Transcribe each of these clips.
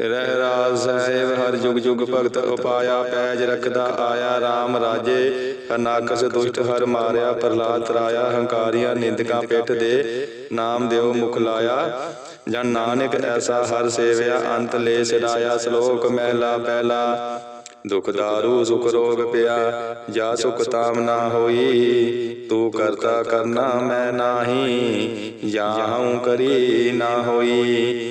ਰਹਿ ਰਾਜ ਸਾਹਿਬ ਹਰ ਜੁਗ ਜੁਗ ਭਗਤ ਉਪਾਇਆ ਪੈਜ ਰਖਦਾ ਆਇਆ RAM ਰਾਜੇ। ਅਨਾਕਸ ਦੁਸ਼ਟ ਹਰ ਮਾਰਿਆ ਪ੍ਰਲਾਦ ਤਰਾਇਆ ਹੰਕਾਰੀਆਂ ਨਿੰਦਕਾਂ ਪਿੱਠ ਦੇ ਨਾਮ ਦਿਓ ਮੁਖ ਲਾਇਆ। ਜਨ ਨਾਨਕ ਐਸਾ ਹਰ ਸੇਵਿਆ, ਅੰਤ ਲੈ ਸਿਰਾਇਆ ਸ਼ਲੋਕ ਮਹਿਲਾ ਪਹਿਲਾ। ਦੁਖ ਦਾਰੂ, ਸੁਖ ਰੋਗ ਪਿਆ, ਜਾ ਸੁਖ ਤਾਮ ਨਾ ਹੋਈ। ਤੂੰ ਕਰਤਾ ਕਰਨਾ ਮੈਂ ਨਾਹੀ ਜਾਹਉ ਕਰੀ ਨਾ ਹੋਈ।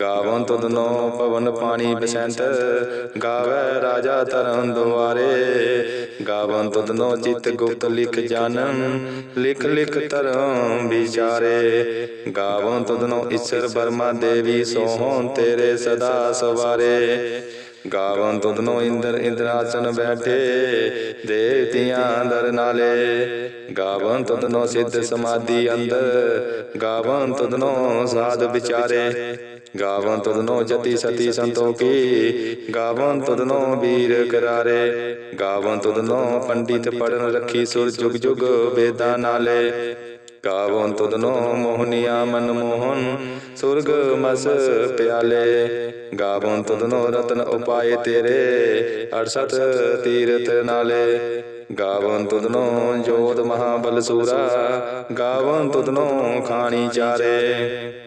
ਗਾਵਨ ਤੁਦਨੋ ਪਵਨ ਪਾਣੀ ਬਸੰਤ, ਗਾਵੇ ਰਾਜਾ ਤਰਨ ਦੁਆਰੇ। ਗਾਵਨ ਤੁਦਨੋ ਚਿਤ ਗੁਪਤ ਲਿਖ ਜਾਨਨ ਲਿਖ ਲਿਖ ਤਰਮ ਵਿਚਾਰੇ। ਗਾਵਨ ਤੁਦਨੋ ਈਸ਼ਰ ਬਰਮਾ ਦੇਵੀ ਸੋਹਣ ਤੇਰੇ ਸਦਾ ਸਵਾਰੇ। ਗਾਵਨ ਤੁਧਨੋ ਇੰਦਰ ਇੰਦਰਾਸਨ ਬੈਠੇ, ਦੇਵਤਿਆਂ ਦਰ ਨਾਲੇ। ਗਾਵਨ ਤੁਧਨੋ ਸਿੱਧ ਸਮਾਧੀ ਅੰਦਰ, ਗਾਵਨ ਤੁਧਨੋ ਸਾਧ ਵਿਚਾਰੇ। ਗਾਵਨ ਤੁਧਨੋ ਜਤੀ ਸਤੀ ਸੰਤੋਖੀ, ਗਾਵਨ ਤੁਧਨੋ ਵੀਰ ਕਰਾਰੇ, ਗਾਵਨ ਤੁਧਨੋ ਪੰਡਿਤ ਪੜਨ ਰੱਖੀ ਸੁਰ ਜੁਗ ਜੁਗ ਵੇਦਾਂ ਨਾਲੇ, ਗਾਵਨ ਤੁਧਨੋ ਮੋਹਨੀਆ ਮਨ ਮੋਹਨ, ਸੁਰਗ ਮਸ ਪਿਆਲੇ, ਗਾਵਨ ਤੁਧਨੋ ਰਤਨ ਉਪਾਏ ਤੇਰੇ 68 ਤੀਰਥ ਨਾਲੇ, ਗਾਵਨ ਤੁਧਨੋ ਜੋਤ ਮਹਾਬਲ ਸੂਰਾ, ਗਾਵਨ ਤੁਧਨੋ ਖਾਣੀ ਚਾਰੇ।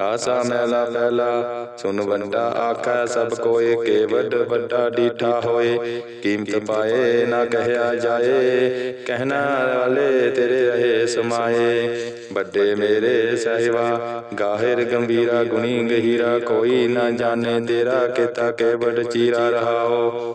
ਆਸਾ ਮੈਲਾ ਪਹਿਲਾ ਸੁਨ ਵੱਡਾ ਆਖੈ ਸਭ ਕੋਏ ਕੇ ਵੱਡਾ ਡੀਠਾ ਹੋਏ। ਕੀਮਤ ਪਾਏ ਨਾ ਕਹਿਆ ਜਾਏ, ਕਹਿਣਾ ਵਾਲੇ ਤੇਰੇ ਰਹੇ ਸਮਾਏ। ਵੱਡੇ ਮੇਰੇ ਸਹਿਵਾ ਗਾਹਿਰ ਗੰਭੀਰਾ ਗੁਣੀ ਗਹੀਰਾ, ਕੋਈ ਨਾ ਜਾਣੇ ਤੇਰਾ ਕਿਤਾ ਕੇਵਡ ਚੀਰਾ ਰਹਾਓ।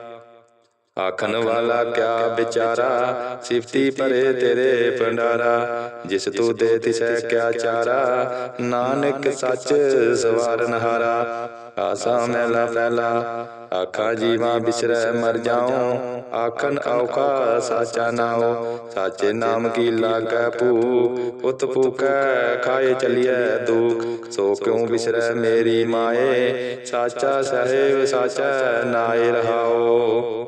ਆਖਣ ਵਾਲਾ ਕਿਆ ਵਿਚਾਰਾ? ਸਿਫਤੀ ਭਰੇ ਤੇਰੇ ਭੰਡਾਰਾ। ਜਿਸ ਤੂੰ ਦੇ ਤਿਸੈ ਕਿਆ ਚਾਰਾ? ਨਾਨਕ ਸੱਚ ਸਵਾਰਨ ਹਾਰਾ। ਆਸਾ ਮੈਲਾ ਪਹਿਲਾ ਆਖਾਂ ਜੀਵਾਂ ਬਿਸਰੈ ਮਰ ਜਾਉ। ਆਖਣ ਔਖਾ ਸਾਚਾ ਨਾਉ। ਸਾਚੇ ਨਾਮ ਕੀ ਲਾਗੈ ਭੂ? ਉਤ ਭੂਕੈ ਖਾਏ ਚਲੀਐ ਦੁਖ। ਸੋ ਕਿਉ ਬਿਸਰੈ ਮੇਰੀ ਮਾਏ? ਸਾਚਾ ਸਹਿਬ ਸਾਚਾ ਨਾਏ ਰਹਾਓ।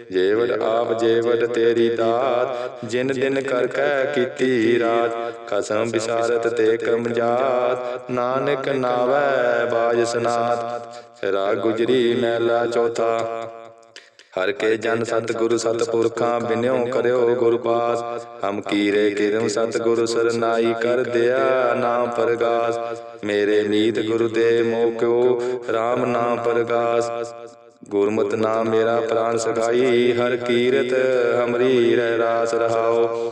ਜੇਵੜ ਆਪ ਜੇਵੜ ਤੇਰੀ ਦਾਤ ਜਿਨ ਦਿਨ ਕਰ ਕੈ ਕੀਤੀ ਰਾਤ ਖਸਮ ਬਿਸਾਰਤ ਤੇ ਕਮਜਾਤ ਨਾਨਕ ਨਾਵੈ ਬਾਜ ਸਨਾਤ ਰਾ ਗੁਜਰੀ ਮਹਿਲਾ ਚੌਥਾ। ਹਰ ਕੇ ਜਨ ਸਤਿਗੁਰੂ ਸਤਿਪੁਰਖਾਂ ਬਿਨਿਓ ਕਰਿਓ ਗੁਰ ਪਾਸ। ਹਮ ਕੀਰੇ ਕਿਰਮ ਸਤਿਗੁਰੂ ਸਰਨਾਈ ਕਰ ਦਿਆ ਨਾਮ ਪਰਗਾਸ। ਮੇਰੇ ਮੀਤ ਗੁਰੂ ਦੇ ਮੋਹ ਕਿਓ RAM ਨਾਮ ਪਰਗਾਸ। ਗੁਰਮਤਿ ਨਾਮ ਮੇਰਾ ਪ੍ਰਾਨ ਸਖਾਈ ਹਰ ਕੀਰਤ ਹਮਰੀ ਰਹਿ ਰਾਸ ਰਹਾਓ।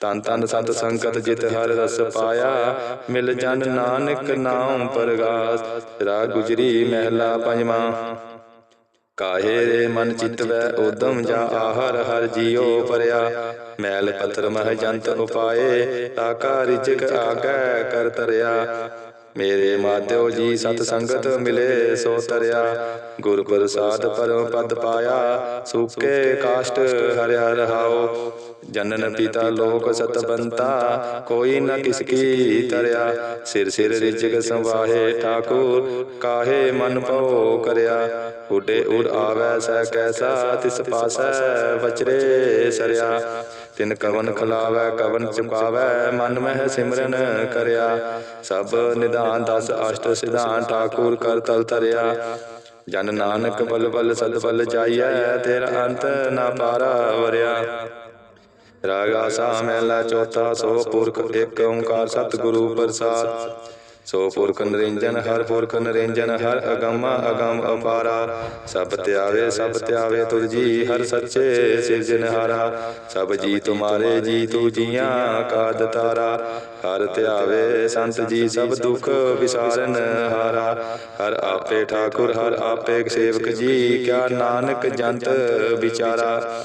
ਤਨ ਤਨ ਸਤ ਸੰਗਤ ਜਿਤ ਹਰ ਰਸ ਪਾਇਆ। ਮਿਲ ਜਨ ਨਾਨਕ ਨਾਮ ਪਰਗਾਸ। ਰਾ ਗੁਜਰੀ ਮਹਿਲਾ ਪੰਜਵਾਂ। ਕਾਹੇ ਰੇ ਮਨ ਚਿਤ ਵੈ ਉਦਮ ਜਾ ਆਹਰ ਹਰ ਜੀਉ ਪਰਿਆ। ਮੈਲ ਪੱਥਰ ਮਹ ਜੰਤ ਉਪਾਏ ਤਾਕਾ ਰਿਜਕ ਆਗੈ ਕਰ ਤਰਿਆ। ਮੇਰੇ ਮਾਧਿਓ ਜੀ ਸਤ ਸੰਗਤ ਮਿਲੇ, ਸੋ ਤਰਿਆ। ਗੁਰ ਪ੍ਰਸਾਦ ਪਰਮ ਪਦ ਪਾਇਆ, ਸੂਕੇ ਕਾਸ਼ਟ ਹਰਿ ਹਰਿ ਰਹਾਓ ਜਨਨ ਪਿਤਾ ਲੋਕ ਸਤਬੰਤਾ ਕੋਈ ਨ ਕਿਸ ਕੀ ਤਰਿਆ। ਸਿਰ ਸਿਰ ਰਿਜਕ ਸੰਵਾਹੇ ਠਾਕੁਰ, ਕਾਹੇ ਮਨ ਭਉ ਕਰਿਆ। ਉਡੇ ਉਰ ਆਵੈ ਸੈ ਕੈਸਾ, ਤਿਸ ਪਾਸੈ ਵਚਰੇ ਸਰਿਆ। ਤਿਨ ਕਵਨ ਖਲਾਵੈ, ਕਵਨ ਚੁਕਾਵੈ, ਮਨ ਮਹਿ ਸਿਮਰਨ ਕਰਿਆ। ਸਭ ਨਿਧਾਨ ਦਸ ਅਸ਼ਟ ਸਿਧਾਨ ਠਾਕੁਰ ਕਰ ਤਲ ਤਰਿਆ ਜਨ ਨਾਨਕ ਬਲ ਬਲ ਸਦ ਬਲ ਜਾਈਐ, ਤੇਰਾ ਅੰਤ ਨਾ ਪਾਰਾ ਵਰਿਆ। ਰਾਗਾ ਸਾ ਮਹਿਲਾ ਚੌਥਾ, ਸੋ ਪੁਰਖ ਇੱਕ ਓੰਕਾਰ ਸਤਿਗੁਰੂ ਪ੍ਰਸਾਦ। ਸੋ ਪੁਰਖ ਨਿਰੰਜਨ ਹਰ ਪੁਰਖ ਨਿਰੰਜਨ ਹਰ ਅਗੰਮ ਅਗੰਮ ਅਪਾਰਾ। ਸਭ ਧਿਆਵੇ ਸਭ ਧਿਆਵੇ ਤੁਧ ਜੀ ਹਰ ਸੱਚੇ ਸਿਰਜਨਹਾਰਾ ਸਭ ਜੀ ਤੁਮਾਰੇ ਜੀ ਤੂ ਜੀਆਂ ਕਾ ਦਤਾਰਾ ਹਰ ਧਿਆਵੇ ਸੰਤ ਜੀ ਸਭ ਦੁਖ ਵਿਸਾਰਨ ਹਾਰਾ। ਹਰ ਆਪੇ ਠਾਕੁਰ, ਹਰ ਆਪੇ ਸੇਵਕ ਜੀ, ਕਿਆ ਨਾਨਕ ਜੰਤ ਵਿਚਾਰਾ।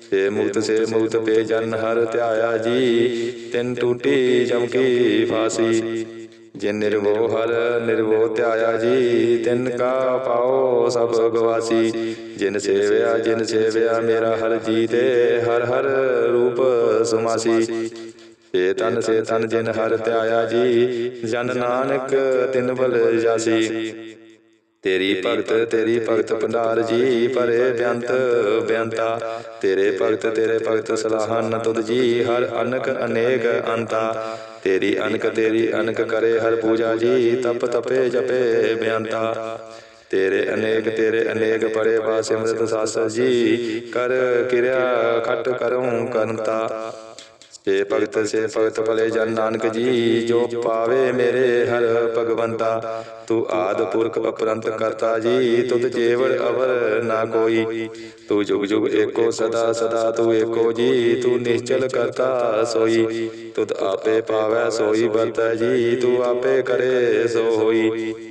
ਸੇ ਮੁਕਤ ਸੇ ਮੁਕਤ ਪੇ ਜਨ ਹਰ ਧਿਆਇਆ ਜੀ। ਤਿਨ ਟੂਟੀ ਜਮ ਫਾਸੀ। ਜਿਨ ਨਿਰਵੋ ਹਰ ਨਿਰਵੋ ਧਿਆਇਆ ਜੀ, ਤਿਨ ਕਾ ਪਾਓ ਸਭ ਗਵਾਸੀ। ਜਿਨ ਸੇਵਿਆ ਜਿਨ ਸੇਵਿਆ ਮੇਰਾ ਹਰ ਜੀ ਤੇ ਹਰ ਹਰ ਰੂਪ ਸੁਮਾਸੀ। ਸੇ ਤਨ ਸੇ ਤਨ ਜਿਨ ਹਰ ਧਿਆਇਆ ਜੀ, ਜਨ ਨਾਨਕ ਤਿਨ ਬਲ ਜਾਸੀ। ਤੇਰੀ ਭਗਤ ਤੇਰੀ ਭਗਤ ਭੰਡਾਰ ਜੀ ਪਰੇ ਬਿਆੰਤ ਬਿਆੰਤਾ ਤੇਰੇ ਭਗਤ ਤੇਰੇ ਭਗਤ ਸਲਾਹਨ ਤੁਧ ਜੀ ਹਰ ਅਨਕ ਅਨੇਕ ਅੰਤਾ। ਤੇਰੀ ਅਨਕ ਤੇਰੀ ਅਨਕ ਕਰੇ ਹਰ ਪੂਜਾ ਜੀ ਤਪ ਤਪੇ ਜਪੇ ਬਿਆੰਤਾ। ਤੇਰੇ ਅਨੇਕ ਤੇਰੇ ਅਨੇਕ ਪਰੇ ਬਾ ਸਿਮਰਤ ਸਾਸ ਜੀ। ਕਰ ਕਿਰਿਆ ਖਟ ਕਰਉ ਕਰੰਤਾ। ਸੇ ਭਗਤ ਸੇ ਭਗਤ ਭਲੇ ਜਨ ਨਾਨਕ ਜੀ, ਜੋ ਪਾਵੇ ਮੇਰੇ ਹਰ ਭਗਵੰਤਾ, ਤੂੰ ਆਦ ਪੁਰਖ ਅਪਰੰਤ ਕਰਤਾ ਜੀ, ਤੁਧ ਜੇਵੜ ਅਵਰ ਨਾ ਕੋਈ। ਤੂੰ ਜੁਗ ਜੁਗ ਏਕੋ ਸਦਾ ਸਦਾ ਤੂੰ ਏਕੋ ਜੀ, ਤੂੰ ਨਿਸ਼ਚਲ ਕਰਤਾ ਸੋਈ। ਤੁਧ ਆਪੇ ਪਾਵੈ ਸੋਈ, ਵਰਤੈ ਜੀ, ਤੂੰ ਆਪੇ ਕਰੇ ਸੋ ਹੋਈ।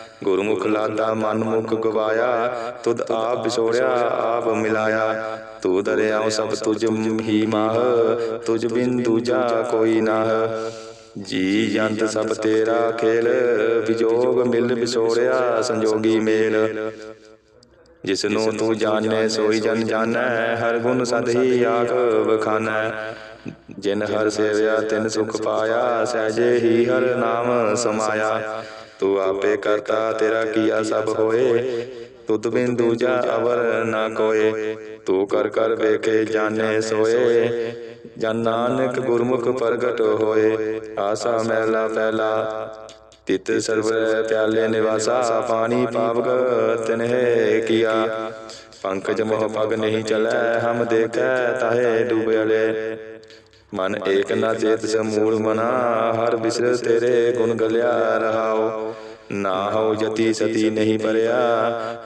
ਗੁਰਮੁਖ ਲਾਦਾ ਮਨ ਮੁਖ ਗਵਾਇਆ, ਤੁਧ ਆਪ ਵਿਛੋੜਿਆ, ਆਪ ਮਿਲਾਇਆ। ਤੂੰ ਦਰਿਆਉ ਸਭ ਤੁਝ ਹੀ ਮਾਹ, ਤੁਝ ਬਿਨ ਦੂਜਾ ਕੋਈ ਨਾਹ। ਜੀ ਜੰਤ ਸਭ ਤੇਰਾ ਖੇਲ, ਵਿਜੋਗ ਮਿਲ ਵਿਛੋੜਿਆ ਸੰਜੋਗੀ ਮੇਲ। ਜਿਸ ਨੂੰ ਤੂੰ ਜਾਣੈ, ਸੋਈ ਜਨ ਜਾਣੈ, ਹਰ ਗੁਣ ਸਦ ਹੀ ਆਖ ਵਖਾਨੈ। ਜਿਨ ਹਰ ਸੇਵਿਆ, ਤਿਨ ਸੁਖ ਪਾਇਆ, ਸਹਿਜੇ ਹੀ ਹਰ ਨਾਮ ਸਮਾਇਆ। ਤੂੰ ਆਪੇ ਕਰਤਾ ਤੇਰਾ ਕੀਆ ਸਭ ਹੋਏ ਤੁਧ ਬਿਨ ਦੂਜਾ ਅਵਰ ਨਾ ਕੋਏ ਤੂੰ ਕਰ ਕਰ ਵੇਖੇ ਜਾਣੇ ਸੋਏ ਜਨ ਨਾਨਕ ਗੁਰਮੁਖ ਪ੍ਰਗਟ ਹੋਏ ਆਸਾ ਮਹਿਲਾ ਪਹਿਲਾ ਤਿਤ ਸਰਵਰ ਪਿਆਲੇ ਨਿਵਾਸਾ ਪਾਣੀ ਪਾਵਕ ਤਿਨਹਿ ਕੀਆ ਪੰਕਜ ਮੋਹ ਪਗ ਨਹੀਂ ਚਲੈ ਹਮ ਦੇਖੈ ਤਾਹੇ ਡੂਬਲੇ ਮਨ ਏਕ ਨਾ ਚੇਤ ਸਮੂਲ ਮਨਾ ਹਰ ਬਿਸਰ ਤੇਰੇ ਗੁਣ ਗਲਿਆ ਰਹਾਓ। ਨਾ ਹੋ ਜਤੀ ਸਤੀ ਨਹੀਂ ਪਰਿਆ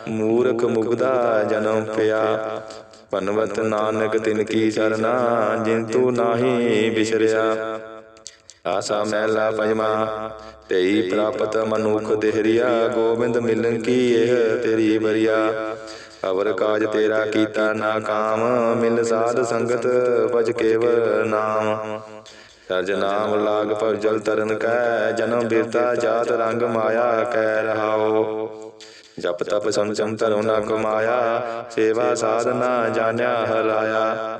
ਮੂਰਖ ਮੁਗਦਾ ਜਨਮ ਪਿਆ। ਪਨਵਤ ਨਾਨਕ ਤਿਨ ਕੀ ਸਰਨਾ ਜਿਨ ਤੂ ਨਾਹੀ ਬਿਸਰਿਆ। ਆਸਾ ਮਹਿਲਾ ਪੰਜਵਾ ਤੇਈ ਪ੍ਰਾਪਤ ਮਨੁਖ ਦੇਹਰੀਆ ਗੋਬਿੰਦ ਮਿਲਨ ਕੀ ਇਹ ਤੇਰੀ ਬਰੀਆ ਅਵਰ ਕਾਜ ਤੇਰਾ ਕੀਤਾ ਨਾ ਕਾਮ ਮਿਲ ਸਾਧ ਸੰਗਤ ਭਜ ਕੇਵ ਨਾਮ। ਸਰਜ ਨਾਮ ਲਾਗ ਭਵ ਜਲ ਤਰਨ ਕੈ ਜਨਮ ਬਿਰਤਾ ਜਾਤ ਰੰਗ ਮਾਇਆ ਕੈ ਰਹਾਓ। ਜਪ ਤਪ ਸੰਚਮ ਧਰੋ ਨਾ ਕਮਾਇਆ ਸੇਵਾ ਸਾਧਨਾ ਜਾਣਿਆ ਹਰਾਇਆ।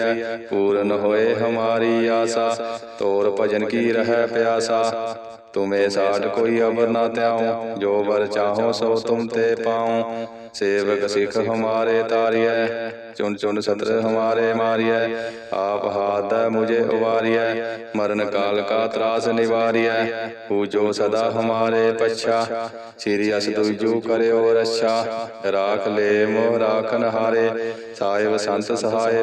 ਸੰਗਰੀਐ ਪੂਰਨ ਹੋਏ ਹਮਾਰੀ ਆਸਾ, ਤੋਰ ਭਜਨ ਕੀ ਰਹਿ ਪਿਆਸਾ। ਤੁਮੇ ਸਾਡ ਕੋਈ ਅਬਰ ਨਾ ਤਿਆਉ ਜੋ ਵਰ ਚਾਹੋ ਸੋ ਤੁਮ ਤੇ ਪਾਉ। ਸੇਵਕ ਸਿਖ ਹਮਾਰੇ ਤਾਰੀਐ ਚੁਨ ਚੁਨ ਸਤਰ ਹਮਾਰੇ ਮਾਰੀਐ। ਆਪ ਹਾਥ ਮੁਝੇ ਉਵਾਰੀਐ, ਮਰਨ ਕਾਲ ਕਾ ਤਰਾਸ ਨਿਵਾਰੀਐ। ਹੂ ਜੋ ਸਦਾ ਹਮਾਰੇ ਪਛਾ, ਸ੍ਰੀ ਅਸ ਦੁਜੂ ਕਰਿਓ ਰਛਾ। ਰਾਖ ਲੈ ਮੋਹ ਰਾਖਨ ਹਾਰੇ, ਸਾਹਿਬ ਸੰਤ ਸਹਾਏ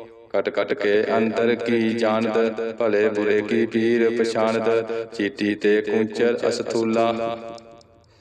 ਕਟ ਕਟ ਕੇ ਅੰਦਰ ਕੀ ਜਾਣਦ ਭਲੇ ਬੁਰੇ ਕੀ ਪੀਰ ਪਛਾਨਦ ਚੀਟੀ ਤੇ ਕੁੰਚਰ ਅਸਥੂਲਾ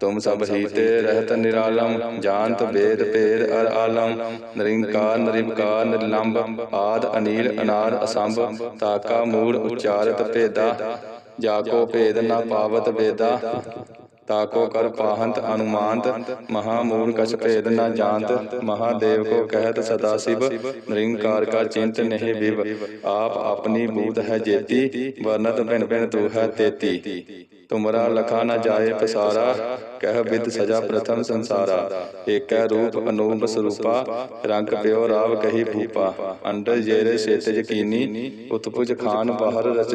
ਤੁਮ ਸਭ ਹੀ ਤੇ ਰਹਿਤ ਨਿਰਾਲਮ ਜਾਣਤ ਵੇਦ ਭੇਦ ਅਰ ਆਲਮ ਨਰਿੰਕਾਰ ਨਿਰਵਕਾਰ ਨਿਰਲੰਭ ਆਦ ਅਨੀਲ ਅਨਾਰ ਅਸੰਭ ਤਾਕਾ ਮੂੜ ਉਚਾਰਤ ਭੇਦਾ ਜਾਕੋ ਭੇਦ ਨਾ ਪਾਵਤ ਵੇਦਾ। ਤਾਕੋ ਕਰ ਪਾਹੰਤ ਅਨੁਮਾਨਤ, ਮਹਾਮੂਲ ਕਛ ਭੇਦ ਨ ਜਾਣਤ, ਮਹਾਦੇਵ ਕੋ ਕਹਿਤ ਸਦਾ ਸਿਵ, ਨਿਰੰਕਾਰ ਕਾ ਚਿੰਤ ਨਹੀਂ ਵਿਵ। ਆਪ ਆਪਣੀ ਬੂਤ ਹੈ ਜੇਤੀ ਵਰਨਤ ਭਿਨ ਭਿਨ ਤੂ ਹੈ ਤੇਤੀ। ਤੁਮਰਾ ਲਖਾ ਨ ਜਾਏ ਪਸਾਰਾ, ਕਹਿ ਵਿਦ ਸਜਾ ਪ੍ਰਥਮ ਸੰਸਾਰਾ। ਏਕੈ ਰੂਪ ਅਨੂਪ ਸਰੂਪਾ, ਰੰਗ ਪਿਓ ਰਾਵ ਕਹੀ ਭੂਪਾ। ਅੰਡਰ ਜੇਰੇ ਸੇਤਜ ਕੀਨੀ, ਉਤਪੁਜ ਖਾਨ ਬਾਹਰ ਰਚ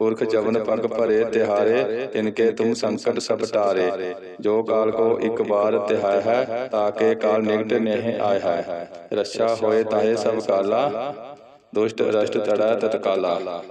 ਪੁਰਖ ਜਵਨ ਪਗ ਭਰੇ ਤਿਹਾਰੇ ਤਿਨਕੇ ਤੁਮ ਸੰਕਟ ਸਭ ਟਾਰੇ। ਜੋ ਕਾਲ ਕੋ ਇੱਕ ਬਾਰ ਤਿਹਾਇ ਹੈ ਤਾਕੇ ਕਾਲ ਨਿਕਟ ਨਹਿ ਆਇ ਹੈ। ਰੱਛਾ ਹੋਏ ਤਾਹੇ ਸਭ ਕਾਲਾ, ਦੁਸ਼ਟ ਰਸ਼ਟ ਤੜਾ ਤਤਕਾਲਾ।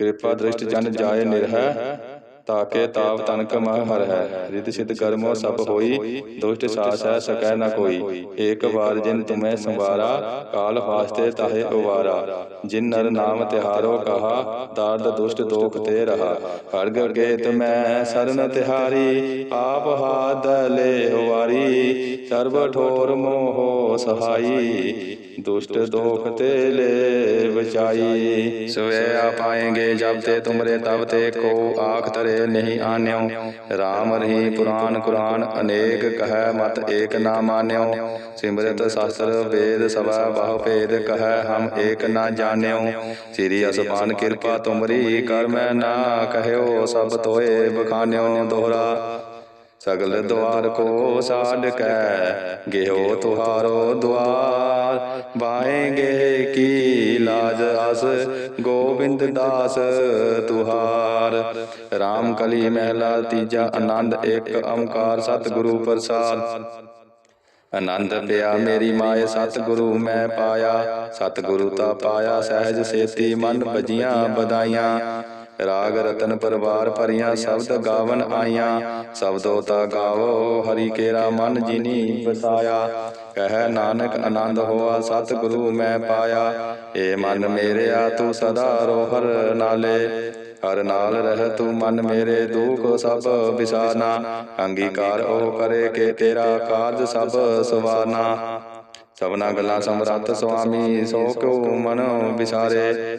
ਕਿਰਪਾ ਦ੍ਰਿਸ਼ਟ ਜਨ ਜਾਏ ਨਿਰਹਿ ਤਾਕੇ ਤਾਪ ਤਨਕ ਮਹ ਹਰ ਹੈ। ਰਿਤ ਸਿਧ ਕਰਮੋ ਸਭ ਹੋਈ। ਦੁਸ਼ਟ ਸਾਸ ਹੈ ਸਕੈ ਨ ਕੋਈ। ਏਕ ਵਾਰ ਜਿਨ ਤੁਮੈ ਸੰਵਾਰਾ ਕਾਲ ਫਾਸਤੇ ਤਾਹੇ ਉਵਾਰਾ ਜਿਨ ਨਰ ਨਾਮ ਤਿਹਾਰੋ ਕਹਾ ਦਰਦ ਦੁਸ਼ਟ ਦੋਖ ਤੇ ਰਹਾ। ਖੜਗ ਗੇਤ ਮੈਂ ਸਰਨ ਤਿਹਾਰੀ ਆਪ ਹਾਦ ਲੈ ਵਾਰੀ ਸਰਬ ਠੋਰ ਮੋਹ ਸਹਾਈ, ਦੁਸ਼ਟ ਦੋਖ ਤੇ ਲੈ ਬਚਾਈ ਸਵੇ ਆ ਪਾਏਂਗੇ ਜਬ ਤੇ ਤੁਮਰੇ ਤਬ ਤੇ ਕੋ ਆਖ ਤਰੇ ਨਹੀਂ ਆਨਿਓ। RAM ਰਹੀ ਪੁਰਾਨ ਕੁਰਾਨ ਅਨੇਕ ਕਹੈ ਮਤ ਏਕ ਨਾ ਮਾਨਿਓ। ਸਿਮਰਤ ਸ਼ਾਸਤਰ ਵੇਦ ਸਭਾ ਬਹੁ ਭੇਦ ਕਹੈ ਹਮ ਏਕ ਨਾ ਜਾਣਿਓ। ਸ੍ਰੀ ਅਸਮਾਨ ਕਿਰਪਾ ਤੁਮਰੀ ਕਰ ਮੈਂ ਨਾ ਕਹਿਓ ਸਭ ਤੋਏ ਬਖਾਨਿਓ ਦੋਹਰਾ। ਸਗਲ ਦਵਾਰ ਕੋ ਸਾਡ ਕੈ ਗਿਓ ਤੁਹਾਰੋ ਦਵਾਰ। ਬਾਏਂਗੇ ਕੀ ਲਾਜ ਅਸ ਗੋਬਿੰਦ ਦਾਸ ਤੁਹਾਰ। RAM ਕਲੀ ਮਹਿਲਾ ਤੀਜਾ ਆਨੰਦ ਇੱਕ ਓੰਕਾਰ ਸਤਿਗੁਰੂ ਪ੍ਰਸਾਦ। ਆਨੰਦ ਪਿਆ ਮੇਰੀ ਮਾਏ ਸਤਿਗੁਰੂ ਮੈਂ ਪਾਇਆ। ਸਤਿਗੁਰੂ ਤਾ ਪਾਇਆ ਸਹਿਜ ਸੇਤੀ ਮਨ ਭਜੀਆਂ ਬਦਾਈਆਂ ਰਾਗ ਰਤਨ ਪਰਵਾਰ ਭਰੀਆਂ ਸ਼ਬਦ ਗਾਵਨ ਆਈਆਂ। ਸ਼ਬਦੋ ਤਾ ਗਾਵੋ, ਹਰੀ ਕੇਰਾ ਮਨ ਜਿਨੀ ਬਸਾਇਆ ਕਹਿ ਨਾਨਕ ਆਨੰਦ ਹੋਆ, ਸਤਿਗੁਰੂ ਮੈਂ ਪਾਇਆ। ਏ ਮਨ ਮੇਰਿਆ, ਤੂੰ ਸਦਾ ਰੋਹਰ ਨਾਲੇ। ਹਰ ਨਾਲ ਰਹਿ ਤੂੰ ਮਨ ਮੇਰੇ ਦੁਖ ਸਭ ਵਿਸਾਰਨਾ ਅੰਗੀਕਾਰ ਉਹ ਕਰੇ ਕਿ ਤੇਰਾ ਕਾਰਜ ਸਭ ਸਵਾਰਨਾ ਸਭਨਾ ਗੱਲਾਂ ਸਮਰੱਥ ਸੁਆਮੀ, ਸੋ ਕਿਉ ਮਨ ਵਿਸਾਰੇ?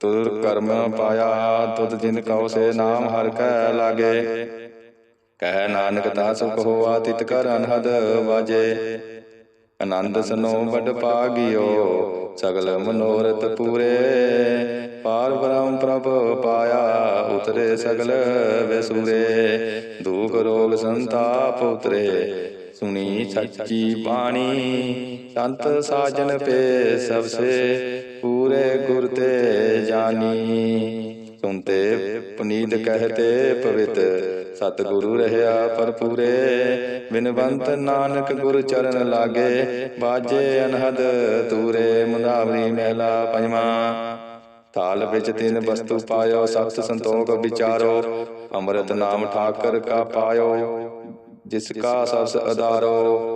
ਤੁਰ ਕਰਮ ਪਾਇਆ, ਤੁਧ ਜਿਨ ਕਉ ਸੇ ਨਾਮ ਹਰ ਕੈ ਲਾਗੇ। ਕਹਿ ਨਾਨਕ ਤਾ ਸੁਖ ਹੋਆ, ਤਿਤ ਕਰ ਅਨਹਦ ਵਾਜੇ। ਆਨੰਦ ਸਨੋ ਵਡ ਪਾਗਿਓ, ਸਗਲ ਮਨੋਰਥ ਪੂਰੇ। ਪਾਰ ਬ੍ਰਹਮ ਪ੍ਰਭ ਪਾਇਆ, ਉਤਰੇ ਸਗਲ ਵਿਸੂਰੇ। ਦੁਖ ਰੋਗ ਸੰਤਾਪ ਉਤਰੇ, ਸੁਣੀ ਸੱਚੀ ਬਾਣੀ। ਸੰਤ ਸਾਜਨ ਪੇ ਸਭ ਸੇ। ਪੂਰੇ ਗੁਰ ਤੇ ਜਾਨੀ। ਸੁਨਤੇ ਪੁਨੀਤ ਕਹਤੇ ਪਵਿੱਤ। ਸਤਿਗੁਰੂ ਰਹਿਆ ਪਰਪੂਰੇ ਬਿਨਵੰਤ ਨਾਨਕ ਗੁਰ ਚਰਨ ਲਾਗੇ। ਬਾਜੇ ਅਨਹਦ ਤੂਰੇ ਮੁੰਦਾਵਰੀ ਮਹਿਲਾ ਪੰਜਵਾਂ। ਥਾਲ ਵਿੱਚ ਤਿੰਨ ਵਸਤੂ ਪਾਇਓ ਸਤ ਸੰਤੋਖ ਵਿਚਾਰੋ। ਅੰਮ੍ਰਿਤ ਨਾਮ ਠਾਕਰ ਕਾ ਪਾਇਓ ਜਿਸ ਕਾ ਸਬਸ ਅਦਾਰੋ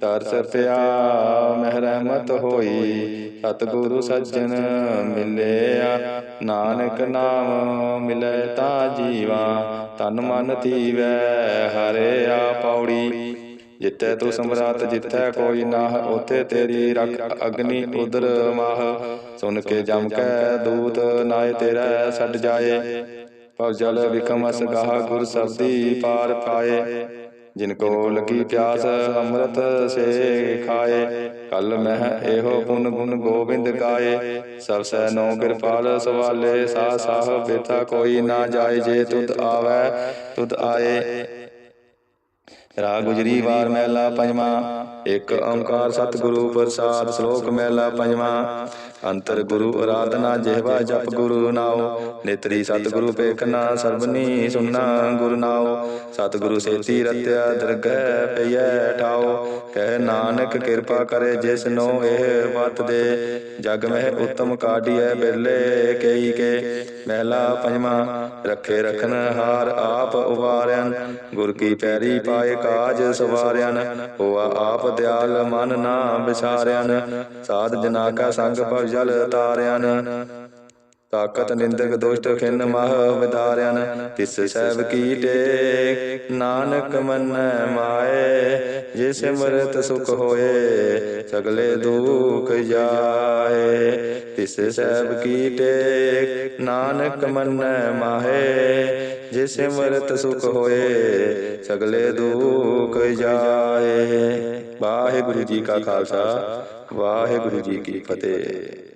ਤਰਸ ਪਿਆ ਮਹਿ ਰਹਿਮਤ ਹੋਈ ਸਤਿਗੁਰੂ ਸੱਜਣ ਮਿਲਿਆ। ਨਾਨਕ ਨਾਮ ਮਿਲੇ ਤਾਂ ਜੀਵਾ ਤਨ ਮਨ ਧੀਵੈ ਹਰਿਆ ਪੌੜੀ। ਜਿੱਥੇ ਤੂੰ ਸਮਰਾਤ ਜਿੱਥੇ ਕੋਈ ਨਾਹ ਉਥੇ ਤੇਰੀ ਰਖ ਅਗਨੀ ਉਦਰ ਮਾਹ। ਸੁਨ ਕੇ ਜਮ ਕੈ ਦੂਤ ਨਾਏ ਤੇਰਾ ਛੱਡ ਜਾਏ। ਭਵ ਜਲ ਵਿਕਮਸ ਗਾਹ ਗੁਰ ਸਬਦੀ ਪਾਰ ਪਾਏ। ਜਿਨ ਕੋ ਲਗੀ ਪਿਆਸ ਅੰਮ੍ਰਿਤ ਸੇ ਖਾਏ। ਕਲ ਮਹਿ ਇਹੋ ਪੁਨ ਗੁਣ ਗੋਬਿੰਦ ਗਾਏ ਸਭ ਸੈ ਨੋ ਕਿਰਪਾਲ ਸਵਾਲੇ। ਸਾ ਸਾਹ ਬੇਤਾ ਕੋਈ ਨਾ ਜਾਏ ਜੇ ਤੁਧ ਆਵੈ ਤੁਧ ਆਏ। ਰਾ ਗੁਜਰੀ ਵਾਰ ਮਹਿਲਾ ਪੰਜਵਾ। ਇੱਕ ਓੰਕਾਰ ਸਤਿਗੁਰੂ ਪ੍ਰਸਾਦ ਸ਼ਲੋਕ ਮਹਿਲਾ ਪੰਜਵਾਂ। ਅੰਤਰ ਗੁਰੂ ਅਰਾਧਨਾ ਜਿਹਵਾ ਜਪ ਗੁਰੂ ਨਾਉ। ਨੇਤਰੀ ਸਤਿਗੁਰੂ ਪੇਖਨਾ ਸਰਬਨੀ ਸੁਨਾ ਗੁਰ ਨਾਉ। ਸਤਿਗੁਰੂ ਸੇਤੀ ਰਤਿਆ ਦਰਗਹਿ ਪਈਐ ਠਾਉ। ਕਹਿ ਨਾਨਕ ਕਿਰਪਾ ਕਰੇ ਜਿਸ ਇਹ ਵਤ ਦੇ। ਜਗ ਮਹਿ ਉਤਮ ਕਾਢੀਐ ਬਿਰਲੇ ਕਈ ਕੇ। ਮਹਿਲਾ ਪੰਜਵਾਂ, ਰੱਖੇ ਰਖਨ ਹਾਰ ਆਪ ਉਵਾਰਿਆਨ ਗੁਰ ਕੀ ਪੈਰੀ ਪਾਏ ਕਾਜ ਸਵਾਰਿਆਨ ਹੋਆ ਆਪ ਦਿਆਲ ਮਨ ਨਾ ਵਿਸਾਰਿਆਨ ਸਾਧ ਜਨਾ ਕਾ ਸੰਗ ਭਵ ਜਲ ਤਾਰਿਆਨ ਤਾਕਤ ਨਿੰਦਕ ਦੁਸ਼ਟ ਖਿੰਨ ਮਹ ਵਿਦਾਰਿਆਨ ਤਿਸ ਸਹਿਬ ਕੀ ਟੇਕ ਨਾਨਕ ਮੰਨੈ ਮਾਏ ਜਿਸ ਸਿਮਰਤ ਸੁਖ ਹੋਏ ਸਗਲੇ ਦੁਖ ਜਾਏ ਤਿਸ ਸਹਿਬ ਕੀ ਟੇਕ ਨਾਨਕ ਮੰਨੈ ਮਾਹੇ ਜਿਸ ਸਿਮਰਤ ਸੁਖ ਹੋਏ ਸਗਲੇ ਦੁਖ ਜਾਏ। ਵਾਹਿਗੁਰੂ ਜੀ ਕਾ ਖਾਲਸਾ ਵਾਹਿਗੁਰੂ ਜੀ ਕੀ ਫਤਿਹ।